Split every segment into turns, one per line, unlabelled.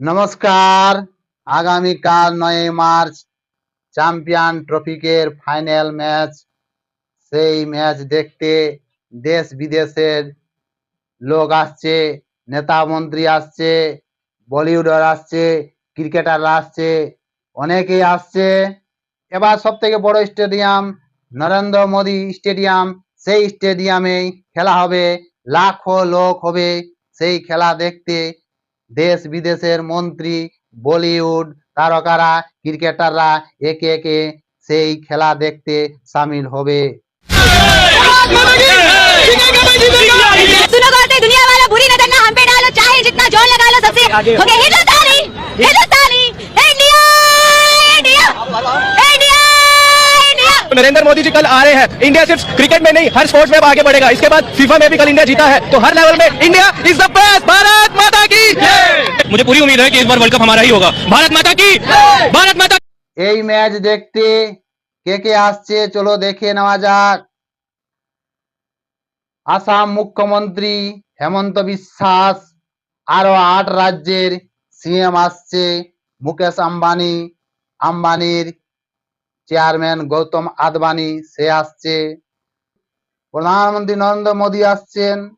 নমস্কার। আগামীকাল নয় মার্চ, চ্যাম্পিয়ন ট্রফিকের ফাইনাল ম্যাচ। সেই ম্যাচ দেখতে দেশ বিদেশের লোক আসছে, নেতা মন্ত্রী আসছে, বলিউডার আসছে ক্রিকেটার আসছে, অনেকেই আসছে। এবার সব থেকে বড় স্টেডিয়াম, নরেন্দ্র মোদী স্টেডিয়াম, সেই স্টেডিয়ামে খেলা হবে, লাখো লোক হবে সেই খেলা দেখতে। দেশ বিদেশের মন্ত্রী বলিউড তারকারা ক্রিকেটাররা একে একে সেই খেলা দেখতে সামিল হবে
सुनो गौरते दुनिया वाला बुरी नजर ना हम पे डालो चाहे जितना जोर लगा लो सबसे
नरेंद्र मोदी जी कल आ रहे हैं इंडिया सिर्फ क्रिकेट में नहीं हर स्पोर्ट्स में अब आगे बढ़ेगा इसके बाद फीफा में भी कल इंडिया जीता है तो हर लेवल में India is the best Bharat Mata की मुझे पूरी उम्मीद है कि इस बार वर्ल्ड कप हमारा ही होगा भारत माता की भारत माता
এই ম্যাচ দেখতে কে কে আসছে চলো দেখে নেওয়া যাক আসাম মুখ্যমন্ত্রী হেমন্ত বিশ্বাস আরো আট রাজ্যের সিএম আসছে মুকেশ আম্বানি আম্বানির চেয়ারম্যান গৌতম আদবানি, সে আসছে। প্রধানমন্ত্রী নরেন্দ্র মোদী আসছেন,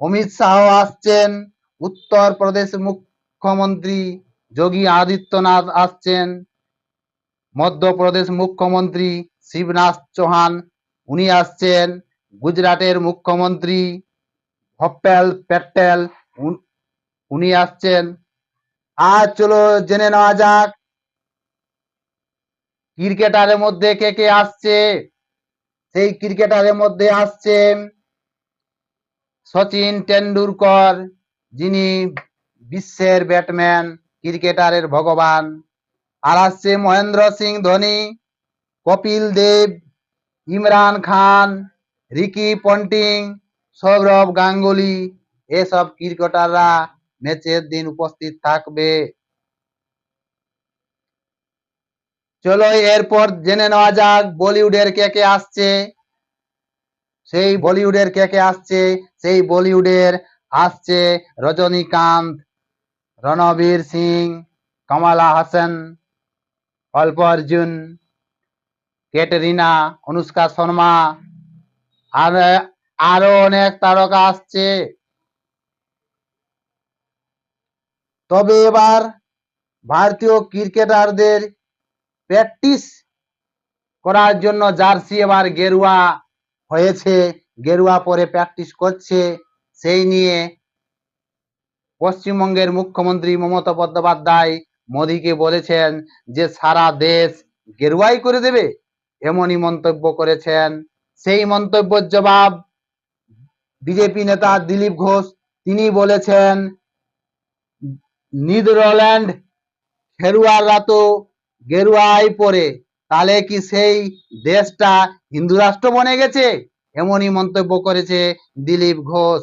অমিত শাহ আসছেন উত্তর প্রদেশ মুখ্যমন্ত্রী যোগী আদিত্যনাথ আসছেন, মধ্যপ্রদেশ মুখ্যমন্ত্রী শিবনাথ চৌহান, উনি আসছেন, গুজরাটের মুখ্যমন্ত্রী ভপ্পেল প্যাটেল, উন- আসছেন। আর চলো জেনে নেওয়া যাক ক্রিকেটারের মধ্যে কে কে আসছে? সেই ক্রিকেটারের মধ্যে আসছেন সচিন টেন্ডুলকর, যিনি বিশ্বের ব্যাটম্যান ক্রিকেটারের ভগবান। আর আসছে মহেন্দ্র সিং ধোনি, কপিল দেব, ইমরান খান, রিকি পন্টিং, সৌরভ গাঙ্গুলি। এসব ক্রিকেটাররা ম্যাচের দিন উপস্থিত থাকবে। চলো এরপর জেনে নেওয়া যাক বলিউডের কে কে আসছে। সেই বলিউডের কে কে আসছে? সেই বলিউডের আসছে রজনীকান্ত, রণবীর সিং, কমলা হাসান, অল্প অর্জুন, ক্যাটরিনা, অনুষ্কা শর্মা, আর, আরও অনেক তারকা আসছে। তবে এবার ভারতীয় ক্রিকেটারদের প্র্যাকটিস করার জন্য জার্সি এবার গেরুয়া হয়েছে, গেরুয়া পরে প্র্যাকটিস করছে। সেই নিয়ে পশ্চিমবঙ্গের মুখ্যমন্ত্রী মমতা বন্দ্যোপাধ্যায় মোদীকে বলেছেন যে, সারা দেশ গেরুয়াই করে দেবে। এমনই মন্তব্য করেছেন। সেই মন্তব্যের জবাব বিজেপি নেতা দিলীপ ঘোষ। তিনি বলেছেন, নিদারল্যান্ড খেরুয়াররা তো গেরুয়াই পরে তাহলে কি সেই দেশটা হিন্দু রাষ্ট্র বনে গেছে? এমনই মন্তব্য করেছে দিলীপ ঘোষ।